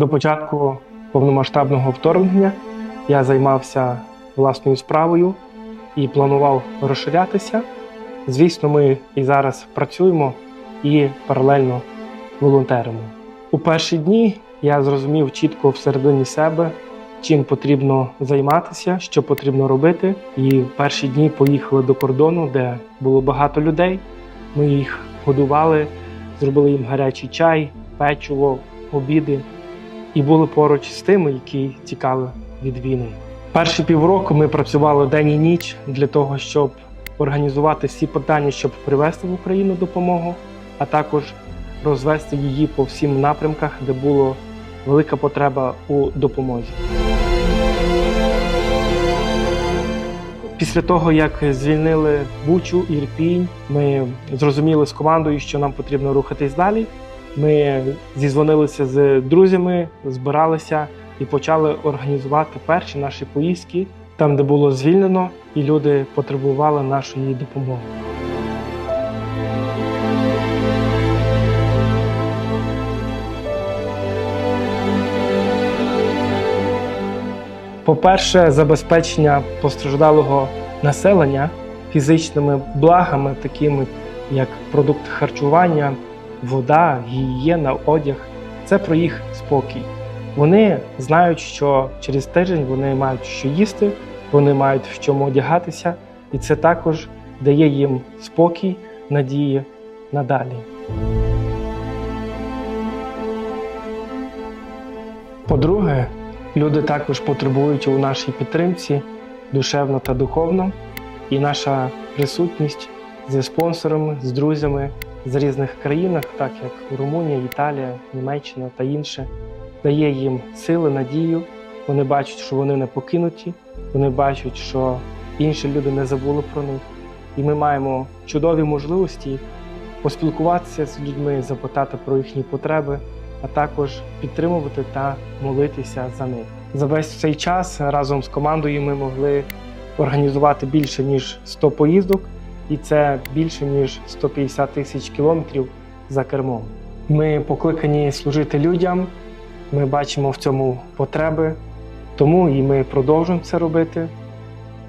До початку повномасштабного вторгнення я займався власною справою і планував розширятися. Звісно, ми і зараз працюємо і паралельно волонтеримо. У перші дні я зрозумів чітко всередині себе, чим потрібно займатися, що потрібно робити. І в перші дні поїхали до кордону, де було багато людей. Ми їх годували, зробили їм гарячий чай, печиво, обіди і були поруч з тими, які тікали від війни. Перші півроку ми працювали день і ніч для того, щоб організувати всі питання, щоб привезти в Україну допомогу, а також розвести її по всім напрямках, де була велика потреба у допомозі. Після того, як звільнили Бучу, Ірпінь, ми зрозуміли з командою, що нам потрібно рухатись далі. Ми зізвонилися з друзями, збиралися і почали організувати перші наші поїздки там, де було звільнено, і люди потребували нашої допомоги. По-перше, забезпечення постраждалого населення фізичними благами, такими як продукти харчування, вода, гігієна, одяг це про їх спокій. Вони знають, що через тиждень вони мають що їсти, вони мають в чому одягатися, і це також дає їм спокій, надії надалі. По-друге, люди також потребують у нашій підтримці душевно та духовно, і наша присутність зі спонсорами, з друзями з різних країнах, так як Румунія, Італія, Німеччина та інше, дає їм сили, надію. Вони бачать, що вони не покинуті, вони бачать, що інші люди не забули про них. І ми маємо чудові можливості поспілкуватися з людьми, запитати про їхні потреби, а також підтримувати та молитися за них. За весь цей час разом з командою ми могли організувати більше ніж 100 поїздок, і це більше ніж 150 тисяч кілометрів за кермом. Ми покликані служити людям, ми бачимо в цьому потреби, тому і ми продовжуємо це робити.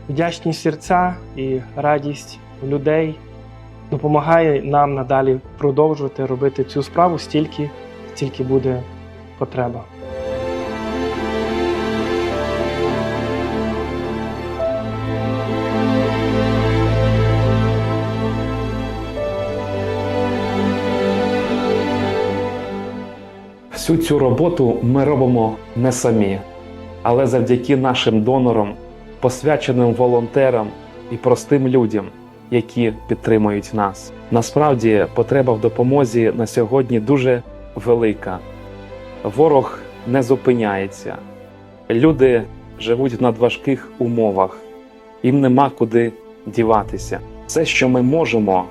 Вдячні серця і радість людей допомагає нам надалі продовжувати робити цю справу стільки, стільки буде потреба. Всю цю роботу ми робимо не самі, але завдяки нашим донорам, посвяченим волонтерам і простим людям, які підтримують нас. Насправді потреба в допомозі на сьогодні дуже велика. Ворог не зупиняється. Люди живуть в надважких умовах, їм нема куди діватися. Все, що ми можемо,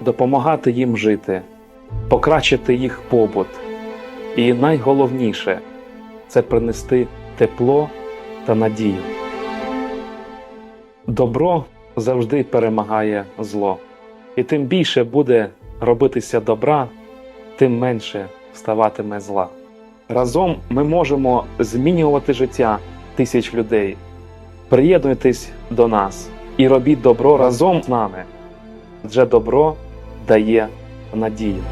допомагати їм жити, покращити їх побут. І найголовніше це принести тепло та надію. Добро завжди перемагає зло, і тим більше буде робитися добра, тим менше ставатиме зла. Разом ми можемо змінювати життя тисяч людей. Приєднуйтесь до нас і робіть добро разом з нами, адже добро дає надію.